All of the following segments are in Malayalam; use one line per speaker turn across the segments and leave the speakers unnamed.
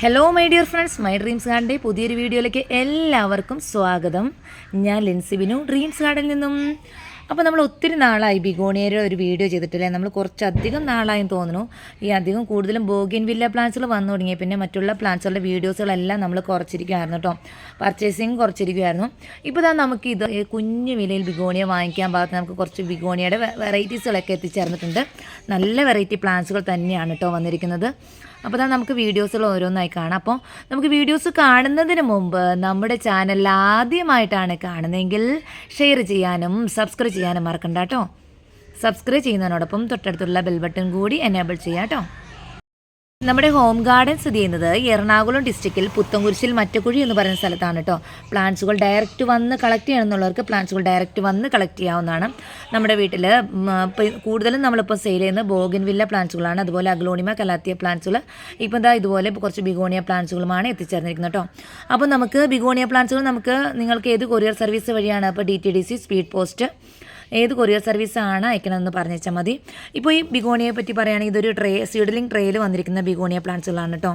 Hello my dear friends my dreams ഗാർഡന്റെ പുതിയൊരു വീഡിയോയിലേക്ക് എല്ലാവർക്കും സ്വാഗതം. ഞാൻ ലിൻസി ബിനു ഡ്രീംസ് ഗാർഡനിൽ നിന്നും. അപ്പോൾ നമ്മൾ ഒത്തിരി നാളായി ബിഗോണിയയുടെ ഒരു വീഡിയോ ചെയ്തിട്ടില്ലേ? നമ്മൾ കുറച്ചധികം നാളായി തോന്നുന്നു. ഈ അധികം കൂടുതലും ബോഗിൻ വില്ല പ്ലാന്റ്സുകൾ വന്നു തുടങ്ങി. പിന്നെ മറ്റുള്ള പ്ലാന്റ്സുകളുടെ വീഡിയോസുകളെല്ലാം നമ്മൾ കുറച്ചിരിക്കുകയായിരുന്നു കേട്ടോ പർച്ചേസിങ് കുറച്ചിരിക്കുമായിരുന്നു ഇപ്പോൾ ഇതാ നമുക്ക് ഇത് കുഞ്ഞു വിലയിൽ ബിഗോണിയ വാങ്ങിക്കാൻ ഭാഗത്ത് നമുക്ക് കുറച്ച് ബിഗോണിയയുടെ വെറൈറ്റീസുകളൊക്കെ എത്തിച്ചേർന്നിട്ടുണ്ട്. നല്ല വെറൈറ്റി പ്ലാന്റ്സുകൾ തന്നെയാണ് കേട്ടോ വന്നിരിക്കുന്നത്. അപ്പോൾ തന്നെ നമുക്ക് വീഡിയോസുകൾ ഓരോന്നായി കാണാം. അപ്പോൾ നമുക്ക് വീഡിയോസ് കാണുന്നതിന് മുമ്പ് നമ്മുടെ ചാനൽ ആദ്യമായിട്ടാണ് കാണുന്നതെങ്കിൽ ഷെയർ ചെയ്യാനും സബ്സ്ക്രൈബ് ചെയ്യാനും മറക്കണ്ട കേട്ടോ. സബ്സ്ക്രൈബ് ചെയ്യുന്നതിനോടൊപ്പം തൊട്ടടുത്തുള്ള ബെൽ ബട്ടൺ കൂടി എനേബിൾ ചെയ്യാം കേട്ടോ. നമ്മുടെ ഹോം ഗാർഡൻ സ്ഥിതി ചെയ്യുന്നത് എറണാകുളം ഡിസ്ട്രിക്റ്റിൽ പുത്തൻകുരിശിൽ മറ്റക്കുഴി എന്ന് പറയുന്ന സ്ഥലത്താണ് കേട്ടോ പ്ലാന്റ്സുകൾ ഡയറക്റ്റ് വന്ന് കളക്ട് ചെയ്യണമെന്നുള്ളവർക്ക് പ്ലാന്റ്സുകൾ ഡയറക്റ്റ് വന്ന് കളക്ട് ചെയ്യാവുന്നതാണ്. നമ്മുടെ വീട്ടിൽ കൂടുതലും നമ്മളിപ്പോൾ സെയിൽ ചെയ്യുന്ന ബോഗിൻ വില്ല പ്ലാന്റ്സുകളാണ് അതുപോലെ അഗ്ലോണിമ കലാത്തിയ പ്ലാന്റ്സുകൾ ഇപ്പോൾ എന്താ ഇതുപോലെ കുറച്ച് ബിഗോണിയ പ്ലാന്റ്സുകളുമാണ് എത്തിച്ചേർന്നിരിക്കുന്നത് കേട്ടോ അപ്പോൾ നമുക്ക് ബിഗോണിയ പ്ലാന്റ്സുകൾ നമുക്ക് നിങ്ങൾക്ക് ഏത് കൊറിയർ സർവീസ് വഴിയാണ്? അപ്പോൾ D T D C speed post ഏത് കൊറിയർ സർവീസ് ആണ് അയക്കണമെന്ന് പറഞ്ഞാൽ മതി. ഇപ്പോൾ ഈ ബിഗോണിയെ പറ്റി പറയുകയാണെങ്കിൽ ഇതൊരു ട്രേ സീഡലിംഗ് ട്രേയിൽ വന്നിരിക്കുന്ന ബിഗോണിയ പ്ലാന്റ്സുകളാണ് കേട്ടോ.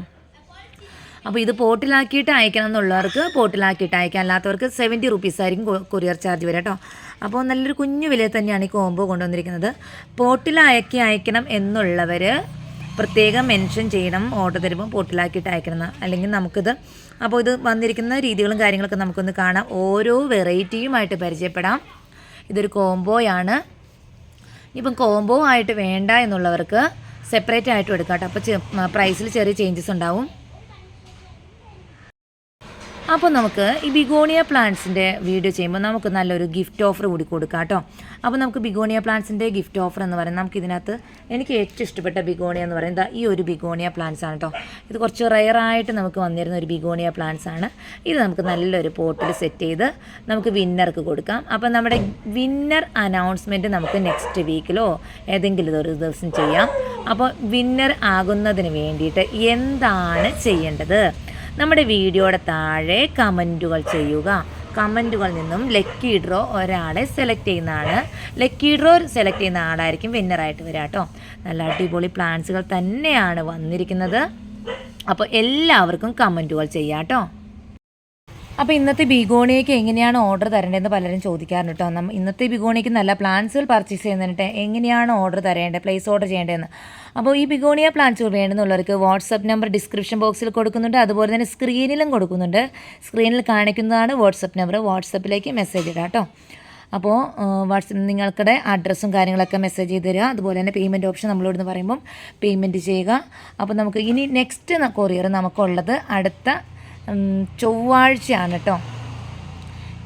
അപ്പോൾ ഇത് പോട്ടിലാക്കിയിട്ട് അയക്കണം എന്നുള്ളവർക്ക് പോട്ടിലാക്കിയിട്ട് അയക്കാം. അല്ലാത്തവർക്ക് സെവന്റി റുപ്പീസ് ആയിരിക്കും കൊറിയർ ചാർജ് വരിക കേട്ടോ. അപ്പോൾ നല്ലൊരു കുഞ്ഞു വിലയിൽ തന്നെയാണ് ഈ കോംബോ കൊണ്ടുവന്നിരിക്കുന്നത്. പോട്ടിലാക്കി അയക്കണം എന്നുള്ളവർ പ്രത്യേകം മെൻഷൻ ചെയ്യണം ഓർഡർ തരുമ്പോൾ പോട്ടിലാക്കിയിട്ട് അയക്കണം അല്ലെങ്കിൽ നമുക്കിത് അപ്പോൾ ഇത് വന്നിരിക്കുന്ന രീതികളും കാര്യങ്ങളൊക്കെ നമുക്കൊന്ന് കാണാം. ഓരോ വെറൈറ്റിയുമായിട്ട് പരിചയപ്പെടാം. ഇതൊരു കോംബോയാണ്. ഇപ്പം കോംബോ ആയിട്ട് വേണ്ട എന്നുള്ളവർക്ക് സെപ്പറേറ്റ് ആയിട്ട് എടുക്കാം കേട്ടോ. അപ്പോൾ പ്രൈസിൽ ചെറിയ ചേഞ്ചസ് ഉണ്ടാവും. അപ്പോൾ നമുക്ക് ഈ ബിഗോണിയ പ്ലാന്റ്സിന്റെ വീഡിയോ ചെയ്യുമ്പോൾ നമുക്ക് നല്ലൊരു ഗിഫ്റ്റ് ഓഫർ കൂടി കൊടുക്കാം കേട്ടോ. അപ്പോൾ നമുക്ക് ബിഗോണിയ പ്ലാന്റ്സിന്റെ ഗിഫ്റ്റ് ഓഫർ എന്ന് പറയുന്നത് നമുക്ക് ഇതിനകത്ത് എനിക്ക് ഏറ്റവും ഇഷ്ടപ്പെട്ട ബിഗോണിയ എന്ന് പറയുന്നത് ഈ ഒരു ബിഗോണിയ പ്ലാന്റ്സ് ആണ് കേട്ടോ. ഇത് കുറച്ച് റയറായിട്ട് നമുക്ക് വന്നിരുന്ന ഒരു ബിഗോണിയ പ്ലാന്റ്സ് ആണ്. ഇത് നമുക്ക് നല്ലൊരു പോട്ടിൽ സെറ്റ് ചെയ്ത് നമുക്ക് വിന്നർക്ക് കൊടുക്കാം. അപ്പോൾ നമ്മുടെ വിന്നർ അനൗൺസ്മെന്റ് നമുക്ക് നെക്സ്റ്റ് വീക്കിലോ ഏതെങ്കിലും ഒരു ദിവസം ചെയ്യാം. അപ്പോൾ വിന്നർ ആകുന്നതിന് വേണ്ടിയിട്ട് എന്താണ് ചെയ്യേണ്ടത്? നമ്മുടെ വീഡിയോയുടെ താഴെ കമന്റുകൾ ചെയ്യുക. കമന്റുകളിൽ നിന്നും ലക്കി ഡ്രോ ഒരാളെ സെലക്ട് ചെയ്യുന്നതാണ്. ലക്കി ഡ്രോ സെലക്ട് ചെയ്യുന്ന ആളായിരിക്കും വിന്നറായിട്ട് വരിക കേട്ടോ നല്ല അടിപൊളി പ്ലാൻസുകൾ തന്നെയാണ് വന്നിരിക്കുന്നത്. അപ്പോൾ എല്ലാവർക്കും കമന്റുകൾ ചെയ്യാം കേട്ടോ അപ്പോൾ ഇന്നത്തെ ബിഗോണിയയ്ക്ക് എങ്ങനെയാണ് ഓർഡർ തരേണ്ടതെന്ന് പലരും ചോദിക്കാറുണ്ട് കേട്ടോ. നമ്മൾ ഇന്നത്തെ ബിഗോണിയയ്ക്ക് നല്ല പ്ലാന്റ്സുകൾ പർച്ചേസ് ചെയ്യുന്നതിനിട്ട് എങ്ങനെയാണ് ഓർഡർ തരേണ്ടത് പ്ലേസ് ഓർഡർ ചെയ്യേണ്ടതെന്ന്. അപ്പോൾ ഈ ബിഗോണിയ പ്ലാന്റ്സുകൾ വേണമെന്നുള്ളവർക്ക് വാട്സപ്പ് നമ്പർ ഡിസ്ക്രിപ്ഷൻ ബോക്സിൽ കൊടുക്കുന്നുണ്ട്. അതുപോലെ തന്നെ സ്ക്രീനിലും കൊടുക്കുന്നുണ്ട്. സ്ക്രീനിൽ കാണിക്കുന്നതാണ് വാട്സപ്പ് നമ്പർ വാട്സപ്പിലേക്ക് മെസ്സേജ് ഇടാം കേട്ടോ. അപ്പോൾ വാട്സപ്പ് നിങ്ങൾക്കുടെ അഡ്രസ്സും കാര്യങ്ങളൊക്കെ മെസ്സേജ് ചെയ്ത് തരിക. അതുപോലെ തന്നെ പേയ്മെന്റ് ഓപ്ഷൻ നമ്മളോട് പറയുമ്പം പേയ്മെന്റ് ചെയ്യുക. അപ്പോൾ നമുക്ക് ഇനി നെക്സ്റ്റ് കൊറിയർ നമുക്കുള്ളത് അടുത്ത ചൊവ്വാഴ്ചയാണ് കേട്ടോ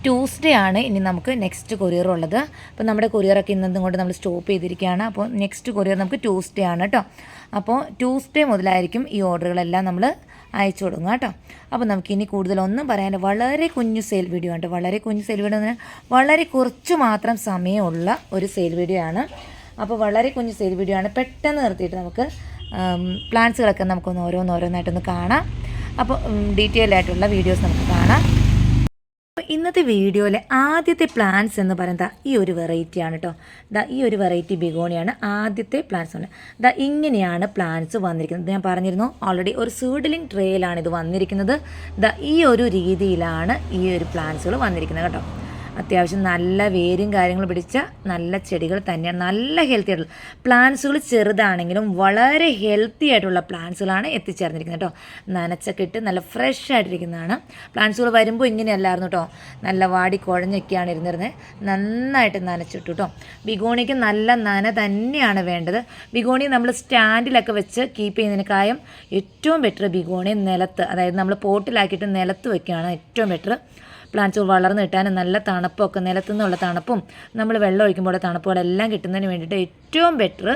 ട്യൂസ്ഡേ ആണ് ഇനി നമുക്ക് നെക്സ്റ്റ് കൊറിയർ ഉള്ളത്. അപ്പോൾ നമ്മുടെ കൊറിയറൊക്കെ ഇന്നതും കൊണ്ട് നമ്മൾ സ്റ്റോപ്പ് ചെയ്തിരിക്കുകയാണ്. അപ്പോൾ നെക്സ്റ്റ് കൊറിയർ നമുക്ക് ട്യൂസ്ഡേ ആണ് കേട്ടോ അപ്പോൾ ട്യൂസ്ഡേ മുതലായിരിക്കും ഈ ഓർഡറുകളെല്ലാം നമ്മൾ അയച്ചു കൊടുക്കുക കേട്ടോ അപ്പോൾ നമുക്ക് ഇനി കൂടുതലൊന്നും പറയാൻ വളരെ കുഞ്ഞു സെയിൽ വീഡിയോ ആണ് വളരെ കുഞ്ഞു സെയിൽ വീഡിയോ എന്ന് പറഞ്ഞാൽ വളരെ കുറച്ച് മാത്രം സമയമുള്ള ഒരു സെയിൽ വീഡിയോ ആണ്. അപ്പോൾ വളരെ കുഞ്ഞു സെയിൽ വീഡിയോ ആണ്. പെട്ടെന്ന് നിർത്തിയിട്ട് നമുക്ക് പ്ലാൻസുകളൊക്കെ നമുക്കൊന്ന് ഓരോന്നോരോന്നായിട്ടൊന്ന് കാണാം. അപ്പോൾ ഡീറ്റെയിൽ ആയിട്ടുള്ള വീഡിയോസ് നമുക്ക് കാണാം. ഇന്നത്തെ വീഡിയോയിലെ ആദ്യത്തെ പ്ലാന്റ്സ് എന്ന് പറയുന്നത് ഈ ഒരു വെറൈറ്റിയാണ് കേട്ടോ ദാ ഈ ഒരു വെറൈറ്റി ബിഗോണിയാണ് ആദ്യത്തെ പ്ലാന്റ്സ് ആണ് ദാ ഇങ്ങനെയാണ് പ്ലാന്റ്സ് വന്നിരിക്കുന്നത്. ഞാൻ പറഞ്ഞിരുന്നു ഓൾറെഡി ഒരു സീഡലിംഗ് ട്രേയിലാണ് ഇത് വന്നിരിക്കുന്നത്. ദാ ഈ ഒരു രീതിയിലാണ് ഈ ഒരു പ്ലാന്റ്സുകൾ വന്നിരിക്കുന്നത് കേട്ടോ. അത്യാവശ്യം നല്ല വേരും കാര്യങ്ങളും പിടിച്ച നല്ല ചെടികൾ തന്നെയാണ്. നല്ല ഹെൽത്തി ആയിട്ടുള്ള പ്ലാന്റ്സുകൾ ചെറുതാണെങ്കിലും വളരെ ഹെൽത്തി ആയിട്ടുള്ള പ്ലാന്റ്സുകളാണ് എത്തിച്ചേർന്നിരിക്കുന്നത് കേട്ടോ നനച്ചൊക്കെ ഇട്ട് നല്ല ഫ്രഷ് ആയിട്ടിരിക്കുന്നതാണ്. പ്ലാന്റ്സുകൾ വരുമ്പോൾ ഇങ്ങനെയല്ലായിരുന്നു കേട്ടോ നല്ല വാടി കുഴഞ്ഞൊക്കെയാണ് ഇരുന്നിരുന്നത് നന്നായിട്ട് നനച്ചിട്ടു കേട്ടോ ബിഗോണിക്ക് നല്ല നന തന്നെയാണ് വേണ്ടത്. ബിഗോണി നമ്മൾ സ്റ്റാൻഡിലൊക്കെ വെച്ച് കീപ്പ് ചെയ്യുന്നതിനേക്കാളും ഏറ്റവും ബെറ്റർ ബിഗോണി നിലത്ത് അതായത് നമ്മൾ പോട്ടിലാക്കിയിട്ട് നിലത്ത് വെക്കുകയാണ് ഏറ്റവും ബെറ്റർ പ്ലാന്റ്സുകൾ വളർന്നു കിട്ടാനും നല്ല തണുപ്പൊക്കെ നിലത്തു നിന്നുള്ള തണുപ്പും നമ്മൾ വെള്ളം ഒഴിക്കുമ്പോൾ തണുപ്പുകളെല്ലാം കിട്ടുന്നതിന് വേണ്ടിയിട്ട് ഏറ്റവും ബെറ്റർ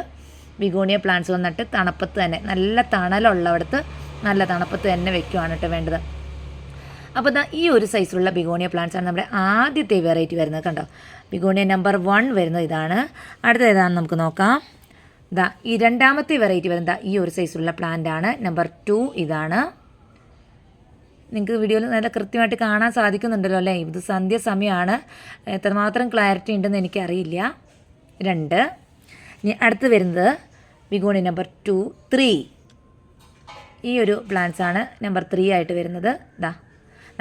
ബിഗോണിയ പ്ലാന്റ്സ് വന്നിട്ട് തണുപ്പത്ത് തന്നെ നല്ല തണലുള്ളവിടത്ത് നല്ല തണുപ്പത്ത് തന്നെ വെക്കുകയാണ് കേട്ടോ വേണ്ടത്. അപ്പോൾ ഇതാ ഈ ഒരു സൈസിലുള്ള ബിഗോണിയ പ്ലാന്റ്സ് ആണ് നമ്മുടെ ആദ്യത്തെ വെറൈറ്റി വരുന്നത് കണ്ടോ? ബിഗോണിയ നമ്പർ വൺ വരുന്നത് ഇതാണ്. അടുത്ത ഏതാണെന്ന് നമുക്ക് നോക്കാം. ഇതാ ഈ രണ്ടാമത്തെ വെറൈറ്റി വരുന്നത് ഈ ഒരു സൈസിലുള്ള പ്ലാന്റ് ആണ്. നമ്പർ ടു ഇതാണ്. നിങ്ങൾക്ക് വീഡിയോയിൽ നല്ല കൃത്യമായിട്ട് കാണാൻ സാധിക്കുന്നുണ്ടല്ലോ അല്ലേ? ഇത് സന്ധ്യ സമയമാണ് എത്രമാത്രം ക്ലാരിറ്റി ഉണ്ടെന്ന് എനിക്കറിയില്ല. രണ്ട്. ഇനി അടുത്ത് വരുന്നത് വിഗോണി നമ്പർ ടു ത്രീ ഈ ഒരു പ്ലാന്റ്സ് ആണ് നമ്പർ ത്രീ ആയിട്ട് വരുന്നത്. ഇതാ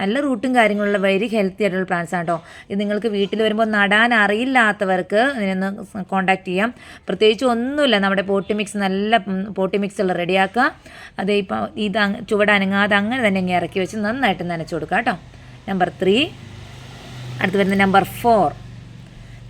നല്ല റൂട്ടും കാര്യങ്ങളുള്ള വെരി ഹെൽത്തി ആയിട്ടുള്ള പ്ലാന്റ്സ് ആണ് കേട്ടോ ഇത് നിങ്ങൾക്ക് വീട്ടിൽ വരുമ്പോൾ നടാൻ അറിയില്ലാത്തവർക്ക് ഇതിനൊന്ന് കോൺടാക്ട് ചെയ്യാം. പ്രത്യേകിച്ച് ഒന്നുമില്ല. നമ്മുടെ പോട്ടി മിക്സ് നല്ല പോട്ടി മിക്സ് ഉള്ള റെഡിയാക്കുക അത് ഇപ്പോൾ ഇത് ചുവടനങ്ങാതെ അങ്ങനെ തന്നെ ഇങ്ങനെ ഇറക്കി വെച്ച് നന്നായിട്ട് നനച്ച് കൊടുക്കുക കേട്ടോ നമ്പർ ത്രീ അടുത്ത് വരുന്ന നമ്പർ ഫോർ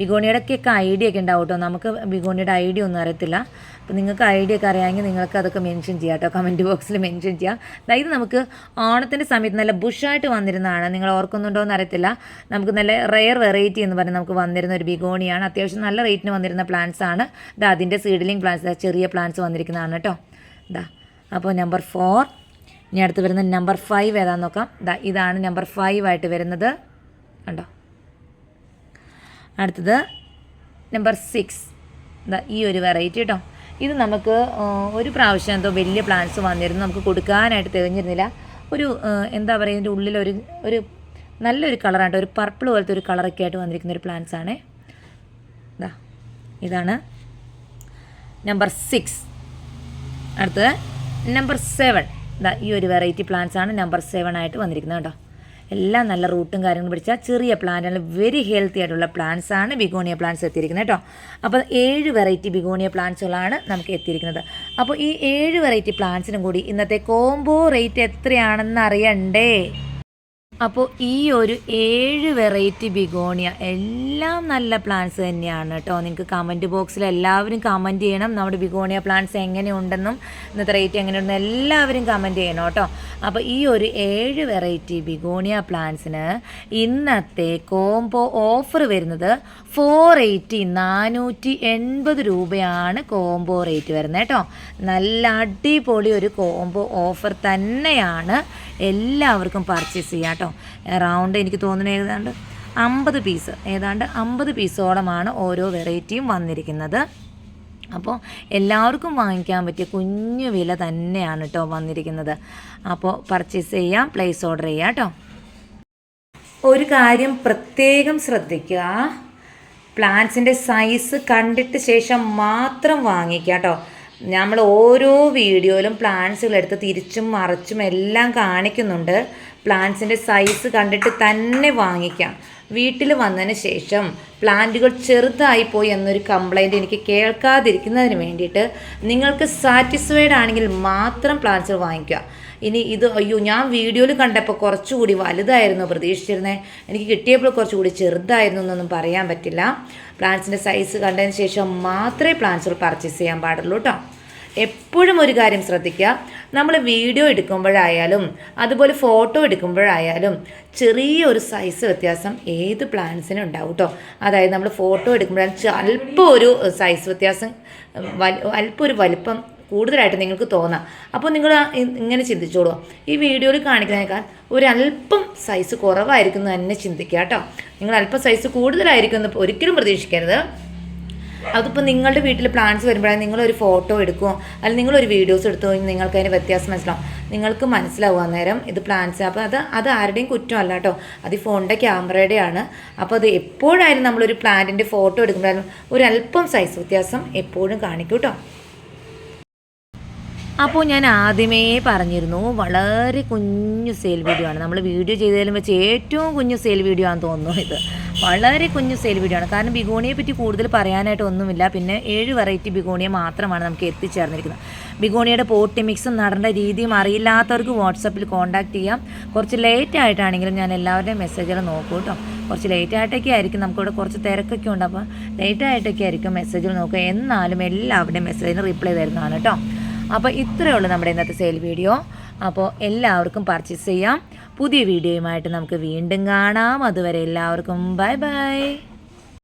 ബിഗോണിയുടെയൊക്കെ ഐഡിയ ഒക്കെ ഉണ്ടാവും കേട്ടോ. നമുക്ക് ബിഗോണിയുടെ ഐഡിയ ഒന്നും അറിയത്തില്ല. അപ്പോൾ നിങ്ങൾക്ക് ഐഡിയ ഒക്കെ അറിയാമെങ്കിൽ നിങ്ങൾക്ക് അതൊക്കെ മെൻഷൻ ചെയ്യാം കേട്ടോ. കമന്റ് ബോക്സിൽ മെൻഷൻ ചെയ്യാം. അതായത് നമുക്ക് ഓണത്തിന്റെ സമയത്ത് നല്ല ബുഷായിട്ട് വന്നിരുന്നതാണ്. നിങ്ങൾ ഓർക്കുന്നുണ്ടോ എന്ന് അറിയത്തില്ല. നമുക്ക് നല്ല റെയർ വെറൈറ്റി എന്ന് പറഞ്ഞ് നമുക്ക് വന്നിരുന്ന ഒരു ബിഗോണിയാണ്. അത്യാവശ്യം നല്ല റേറ്റിന് വന്നിരുന്ന പ്ലാന്റ്സ് ആണ്. ഇത് അതിന്റെ സീഡ്ലിംഗ് പ്ലാന്റ്സ് ചെറിയ പ്ലാന്റ്സ് വന്നിരിക്കുന്നതാണ് കേട്ടോ. ഇതാ അപ്പോൾ നമ്പർ ഫോർ ഇനി അടുത്ത് വരുന്ന നമ്പർ ഫൈവ് ഏതാണെന്ന് നോക്കാം. ഇതാ ഇതാണ് നമ്പർ ഫൈവ് ആയിട്ട് വരുന്നത്. കണ്ടോ? അടുത്തത് നമ്പർ സിക്സ് ഈ ഒരു വെറൈറ്റി കേട്ടോ ഇത് നമുക്ക് ഒരു പ്രാവശ്യം എന്തോ വലിയ പ്ലാന്റ്സ് വന്നിരുന്നു. നമുക്ക് കൊടുക്കാനായിട്ട് തികഞ്ഞിരുന്നില്ല ഒരു എന്താ പറയുക ഇതിന്റെ ഉള്ളിലൊരു ഒരു നല്ലൊരു കളറാണ് ഒരു പർപ്പിൾ പോലത്തെ ഒരു കളറൊക്കെ ആയിട്ട് വന്നിരിക്കുന്ന ഒരു പ്ലാന്റ്സ് ആണ്. ഇതാ ഇതാണ് നമ്പർ സിക്സ് അടുത്തത് നമ്പർ സെവൻ ഇതാ ഈ ഒരു വെറൈറ്റി പ്ലാന്റ്സ് ആണ് നമ്പർ സെവൻ ആയിട്ട് വന്നിരിക്കുന്നത് കേട്ടോ. എല്ലാം നല്ല റൂട്ടും കാര്യങ്ങളും പിടിച്ച ചെറിയ പ്ലാന്റ് വെരി ഹെൽത്തി ആയിട്ടുള്ള പ്ലാന്റ്സ് ആണ് ബിഗോണിയ പ്ലാന്റ്സ് എത്തിയിരിക്കുന്നത് കേട്ടോ. അപ്പോൾ ഏഴ് വെറൈറ്റി ബിഗോണിയ പ്ലാന്റ്സുകളാണ് നമുക്ക് എത്തിയിരിക്കുന്നത്. അപ്പോൾ ഈ ഏഴ് വെറൈറ്റി പ്ലാന്റ്സിനും കൂടി ഇന്നത്തെ കോംബോ റേറ്റ് എത്രയാണെന്ന് അറിയണ്ടേ? അപ്പോൾ ഈ ഒരു ഏഴ് വെറൈറ്റി ബിഗോണിയ എല്ലാം നല്ല പ്ലാന്റ്സ് തന്നെയാണ് കേട്ടോ. നിങ്ങൾക്ക് കമന്റ് ബോക്സിൽ എല്ലാവരും കമന്റ് ചെയ്യണം. നമ്മുടെ ബിഗോണിയ പ്ലാന്റ്സ് എങ്ങനെയുണ്ടെന്നും ഇന്നത്തെ റേറ്റ് എങ്ങനെയുണ്ടെന്നും എല്ലാവരും കമന്റ് ചെയ്യണം കേട്ടോ. അപ്പോൾ ഈ ഒരു ഏഴ് വെറൈറ്റി ബിഗോണിയ പ്ലാന്റ്സിന് ഇന്നത്തെ കോംബോ ഓഫർ വരുന്നത് ഫോർ എയ്റ്റി നാനൂറ്റി എൺപത് രൂപയാണ് കോംബോ റേറ്റ് വരുന്നത് കേട്ടോ. നല്ല അടിപൊളി ഒരു കോംബോ ഓഫർ തന്നെയാണ് എല്ലാവർക്കും പർച്ചേസ് ചെയ്യാം കേട്ടോ. എറൗണ്ട് എനിക്ക് തോന്നുന്നു ഏതാണ്ട് അമ്പത് പീസ് ഏതാണ്ട് അമ്പത് പീസോളമാണ് ഓരോ വെറൈറ്റിയും വന്നിരിക്കുന്നത്. അപ്പോൾ എല്ലാവർക്കും വാങ്ങിക്കാൻ പറ്റിയ കുഞ്ഞു വില തന്നെയാണ് കേട്ടോ വന്നിരിക്കുന്നത്. അപ്പോൾ പർച്ചേസ് ചെയ്യാം പ്ലേസ് ഓർഡർ ചെയ്യാം കേട്ടോ. ഒരു കാര്യം പ്രത്യേകം ശ്രദ്ധിക്കുക. പ്ലാന്റ്സിന്റെ സൈസ് കണ്ടിട്ട് ശേഷം മാത്രം വാങ്ങിക്കുക കേട്ടോ. നമ്മൾ ഓരോ വീഡിയോയിലും പ്ലാന്റ്സുകളെടുത്ത് തിരിച്ചും മറിച്ചും എല്ലാം കാണിക്കുന്നുണ്ട്. പ്ലാന്റ്സിന്റെ സൈസ് കണ്ടിട്ട് തന്നെ വാങ്ങിക്കാം. വീട്ടിൽ വന്നതിന് ശേഷം പ്ലാന്റുകൾ ചെറുതായി പോയി എന്നൊരു കംപ്ലൈന്റ് എനിക്ക് കേൾക്കാതിരിക്കുന്നതിന് വേണ്ടിയിട്ട് നിങ്ങൾക്ക് സാറ്റിസ്ഫൈഡ് ആണെങ്കിൽ മാത്രം പ്ലാന്റ്സ് വാങ്ങിക്കുക. ഇനി ഇത് അയ്യോ ഞാൻ വീഡിയോയിൽ കണ്ടപ്പോൾ കുറച്ചുകൂടി വലുതായിരുന്നു പ്രതീക്ഷിച്ചിരുന്നത് എനിക്ക് കിട്ടിയപ്പോൾ കുറച്ചുകൂടി ചെറുതായിരുന്നു എന്നൊന്നും പറയാൻ പറ്റില്ല. പ്ലാന്റ്സിന്റെ സൈസ് കണ്ടതിന് ശേഷം മാത്രമേ പ്ലാന്റ്സുകൾ പർച്ചേസ് ചെയ്യാൻ പാടുള്ളൂ കേട്ടോ എപ്പോഴും ഒരു കാര്യം ശ്രദ്ധിക്കുക. നമ്മൾ വീഡിയോ എടുക്കുമ്പോഴായാലും അതുപോലെ ഫോട്ടോ എടുക്കുമ്പോഴായാലും ചെറിയൊരു സൈസ് വ്യത്യാസം ഏത് പ്ലാന്റ്സിനും ഉണ്ടാവും കേട്ടോ അതായത് നമ്മൾ ഫോട്ടോ എടുക്കുമ്പോഴാണ് അല്പം ഒരു സൈസ് വ്യത്യാസം അല്പം ഒരു വലിപ്പം കൂടുതലായിട്ട് നിങ്ങൾക്ക് തോന്നാം. അപ്പോൾ നിങ്ങൾ ഇങ്ങനെ ചിന്തിച്ചോളൂ. ഈ വീഡിയോയിൽ കാണിക്കുന്നതിനേക്കാൾ ഒരല്പം സൈസ് കുറവായിരിക്കും എന്ന് തന്നെ ചിന്തിക്കുക കേട്ടോ നിങ്ങൾ അല്പം സൈസ് കൂടുതലായിരിക്കും എന്ന് ഒരിക്കലും പ്രതീക്ഷിക്കരുത്. അതിപ്പോൾ നിങ്ങളുടെ വീട്ടിൽ പ്ലാന്റ്സ് വരുമ്പോഴാണ് നിങ്ങളൊരു ഫോട്ടോ എടുക്കുമോ അല്ലെങ്കിൽ നിങ്ങളൊരു വീഡിയോസ് എടുത്തോ? നിങ്ങൾക്ക് അതിന് വ്യത്യാസം മനസ്സിലാവും. നിങ്ങൾക്ക് മനസ്സിലാവുക നേരം ഇത് പ്ലാന്റ്സ് അപ്പോൾ അത് അത് ആരുടെയും കുറ്റമല്ല കേട്ടോ. അത് ഈ ഫോണിന്റെ ക്യാമറയുടെയാണ് അപ്പോൾ അത് എപ്പോഴായാലും നമ്മളൊരു പ്ലാന്റിന്റെ ഫോട്ടോ എടുക്കുമ്പോഴായാലും ഒരു അല്പം സൈസ് വ്യത്യാസം എപ്പോഴും കാണിക്കും കേട്ടോ. അപ്പോൾ ഞാൻ ആദ്യമേ പറഞ്ഞിരുന്നു വളരെ കുഞ്ഞു സെയിൽ വീഡിയോ ആണ്. നമ്മൾ വീഡിയോ ചെയ്തതിലും വെച്ച് ഏറ്റവും കുഞ്ഞു സെയിൽ വീഡിയോ ആണെന്ന് തോന്നുന്നു ഇത്. വളരെ കുഞ്ഞു സെയിൽ വീഡിയോ ആണ്. കാരണം ബിഗോണിയെ പറ്റി കൂടുതൽ പറയാനായിട്ട് ഒന്നുമില്ല. പിന്നെ ഏഴ് വെറൈറ്റി ബിഗോണിയ മാത്രമാണ് നമുക്ക് എത്തിച്ചേർന്നിരിക്കുന്നത്. ബിഗോണിയുടെ പോട്ടി മിക്സും നടേണ്ട രീതിയും അറിയില്ലാത്തവർക്ക് വാട്സപ്പിൽ കോൺടാക്ട് ചെയ്യാം. കുറച്ച് ലേറ്റ് ആയിട്ടാണെങ്കിലും ഞാൻ എല്ലാവരുടെയും മെസ്സേജുകൾ നോക്കും കേട്ടോ കുറച്ച് ലേറ്റ് ആയിട്ടൊക്കെ ആയിരിക്കും. നമുക്കിവിടെ കുറച്ച് തിരക്കൊക്കെ ഉണ്ട്. അപ്പോൾ ലേറ്റ് ആയിട്ടൊക്കെ ആയിരിക്കും മെസ്സേജുകൾ നോക്കുക. എന്നാലും എല്ലാവരുടെയും മെസ്സേജിന് റിപ്ലൈ തരുന്നതാണ് കേട്ടോ അപ്പോൾ ഇത്രയേ ഉള്ളൂ നമ്മുടെ ഇന്നത്തെ സെയിൽ വീഡിയോ അപ്പോൾ എല്ലാവർക്കും പർച്ചേസ് ചെയ്യാം. പുതിയ വീഡിയോയുമായിട്ട് നമുക്ക് വീണ്ടും കാണാം. അതുവരെ എല്ലാവർക്കും ബൈ ബൈ.